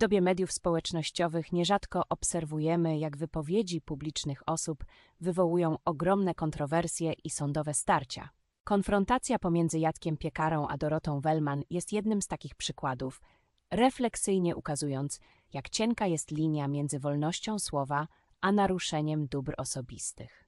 dobie mediów społecznościowych nierzadko obserwujemy, jak wypowiedzi publicznych osób wywołują ogromne kontrowersje i sądowe starcia. Konfrontacja pomiędzy Jackiem Piekarą a Dorotą Wellman jest jednym z takich przykładów, refleksyjnie ukazując, jak cienka jest linia między wolnością słowa a naruszeniem dóbr osobistych.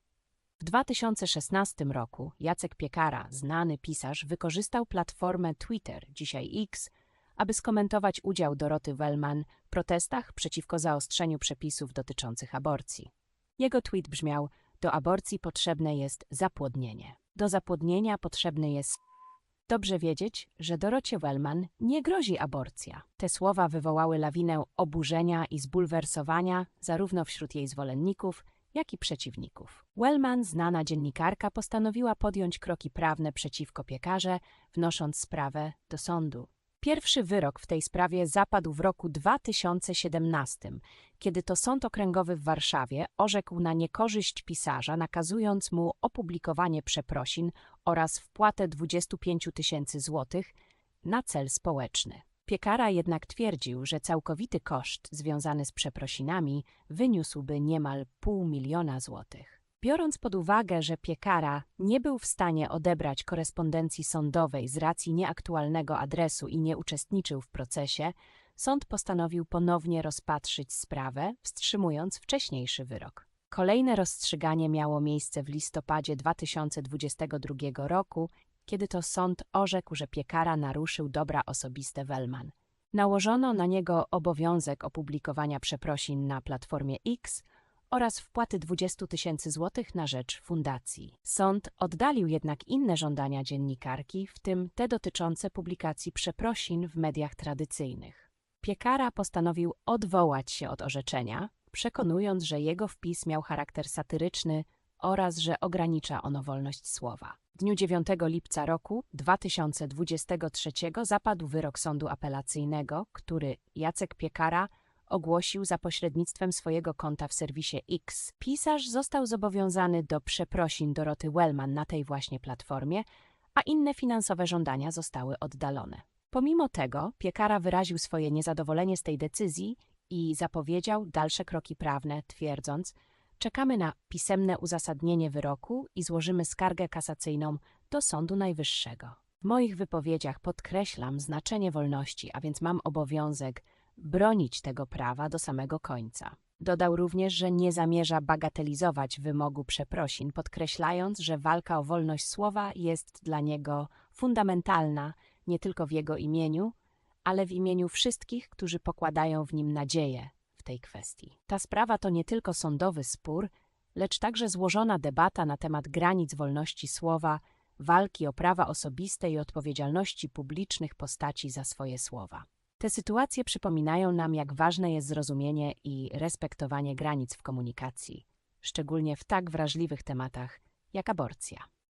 W 2016 roku Jacek Piekara, znany pisarz, wykorzystał platformę Twitter, dzisiaj X, aby skomentować udział Doroty Wellman w protestach przeciwko zaostrzeniu przepisów dotyczących aborcji. Jego tweet brzmiał: Do aborcji potrzebne jest zapłodnienie. Do zapłodnienia potrzebny jest. Dobrze wiedzieć, że Dorocie Wellman nie grozi aborcja. Te słowa wywołały lawinę oburzenia i zbulwersowania zarówno wśród jej zwolenników, jak i przeciwników. Wellman, znana dziennikarka, postanowiła podjąć kroki prawne przeciwko piekarze, wnosząc sprawę do sądu. Pierwszy wyrok w tej sprawie zapadł w roku 2017, kiedy to Sąd Okręgowy w Warszawie orzekł na niekorzyść pisarza, nakazując mu opublikowanie przeprosin oraz wpłatę 25 tysięcy złotych na cel społeczny. Piekara jednak twierdził, że całkowity koszt związany z przeprosinami wyniósłby niemal pół miliona złotych. Biorąc pod uwagę, że piekara nie był w stanie odebrać korespondencji sądowej z racji nieaktualnego adresu i nie uczestniczył w procesie, sąd postanowił ponownie rozpatrzyć sprawę, wstrzymując wcześniejszy wyrok. Kolejne rozstrzyganie miało miejsce w listopadzie 2022 roku, kiedy to sąd orzekł, że piekara naruszył dobra osobiste Wellman. Nałożono na niego obowiązek opublikowania przeprosin na platformie X oraz wpłaty 20 tysięcy złotych na rzecz fundacji. Sąd oddalił jednak inne żądania dziennikarki, w tym te dotyczące publikacji przeprosin w mediach tradycyjnych. Piekara postanowił odwołać się od orzeczenia, przekonując, że jego wpis miał charakter satyryczny oraz że ogranicza ono wolność słowa. W dniu 9 lipca roku 2023 zapadł wyrok sądu apelacyjnego, który Jacek Piekara ogłosił za pośrednictwem swojego konta w serwisie X. Pisarz został zobowiązany do przeprosin Doroty Wellman na tej właśnie platformie, a inne finansowe żądania zostały oddalone. Pomimo tego Piekara wyraził swoje niezadowolenie z tej decyzji i zapowiedział dalsze kroki prawne, twierdząc, czekamy na pisemne uzasadnienie wyroku i złożymy skargę kasacyjną do Sądu Najwyższego. W moich wypowiedziach podkreślam znaczenie wolności, a więc mam obowiązek bronić tego prawa do samego końca. Dodał również, że nie zamierza bagatelizować wymogu przeprosin, podkreślając, że walka o wolność słowa jest dla niego fundamentalna nie tylko w jego imieniu, ale w imieniu wszystkich, którzy pokładają w nim nadzieję w tej kwestii. Ta sprawa to nie tylko sądowy spór, lecz także złożona debata na temat granic wolności słowa, walki o prawa osobiste i odpowiedzialności publicznych postaci za swoje słowa. Te sytuacje przypominają nam, jak ważne jest zrozumienie i respektowanie granic w komunikacji, szczególnie w tak wrażliwych tematach jak aborcja.